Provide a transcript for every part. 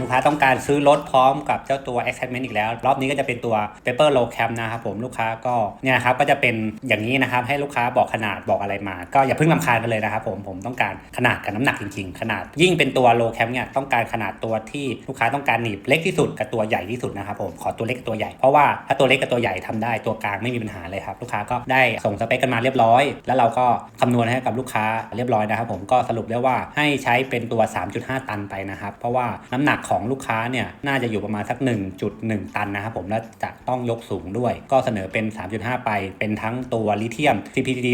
ลูกค้าต้องการซื้อรถพร้อมกับเจ้าตัว Excitement อีกแล้ว รอบนี้ก็จะเป็นตัว Paper Low Cam นะครับผมลูกค้าก็เนี่ยครับก็จะเป็นอย่างนี้นะครับให้ลูกค้าบอกขนาดบอกอะไรมา ก็อย่าเพิ่งลำคาญกันเลยนะครับผมผมต้องการขนาดกับน้ำหนักจริง ๆ ขนาด ยิ่งเป็นตัว Low Cam เนี่ยต้องการขนาดตัวที่ลูกค้าต้องการหนีบเล็กที่สุดกับตัวใหญ่ที่สุดนะครับผมขอตัวเล็กกับตัวใหญ่เพราะว่าถ้าตัวเล็กกับตัวใหญ่ทำได้ตัวกลางไม่มีปัญหาเลยครับลูกค้าก็ได้ส่งสเปคกันมาเรียบร้อย แล้วเราก็คำนวณให้กับลูกค้าเรียบร้อยนะครับผมก็สรุปได้ว่าให้ใช้เป็นตัว 3.5 ตันไปนะครับเพราะว่าน้ำหนักของลูกค้าเนี่ยน่าจะอยู่ประมาณสัก 1.1 ตันนะครับผมและจะต้องยกสูงด้วย ก็เสนอเป็น 3.5 ไป เป็นทั้งตัวลิเธียม CPCD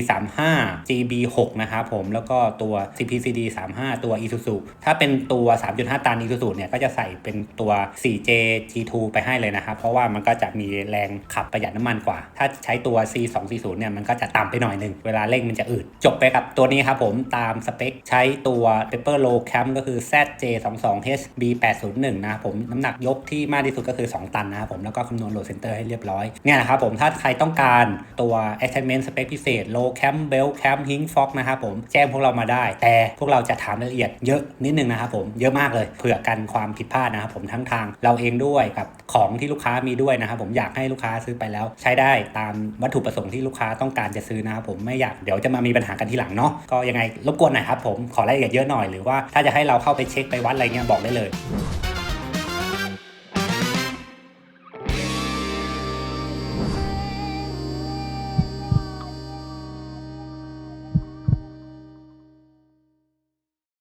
35 GB 6 นะครับผมแล้วก็ตัว CPCD 35 ตัว Isuzu ถ้าเป็นตัว 3.5 ตัน Isuzu เนี่ยก็จะใส่เป็นตัว 4J G2 ไปให้เลยนะครับ เพราะว่ามันก็จะมีแรงขับประหยัดน้ำมันกว่า ถ้าใช้ตัว C240 เนี่ยมันก็จะต่ำไปหน่อยหนึ่ง เวลาเร่งมันจะอืด จบไปกับตัวนี้ครับผมตามสเปค ใช้ตัว Pepper Low Cam ก็คือ801 นะผมน้ำหนักยกที่มากที่สุดก็คือ 2 ตันนะครับผมแล้วก็คำนวณโหลดเซนเตอร์ให้เรียบร้อยเนี่ยนะครับผมถ้าใครต้องการตัว Attachment สเปคพิเศษ Low Cam Belt Cam Hing Fox นะครับผมแจ้งพวกเรามาได้ แต่พวกเราจะถามรายละเอียดเยอะนิดนึงนะครับผมเยอะมากเลยเผื่อกันความผิดพลาดนะครับผมทั้งทางเราเองด้วยกับของที่ลูกค้ามีด้วยนะครับผมอยากให้ลูกค้าซื้อไปแล้วใช้ได้ตามวัตถุประสงค์ที่ลูกค้าต้องการจะซื้อนะครับผมไม่อยากเดี๋ยวจะมามีปัญหากันทีหลังเนาะก็ยังไงรบกวนหน่อยครับผมขอรายละเอียดเยอะหน่อยหรือว่าถ้าจะให้เราเข้าไปเช็คไปวัดอะไรเงี้ยบอกได้เลย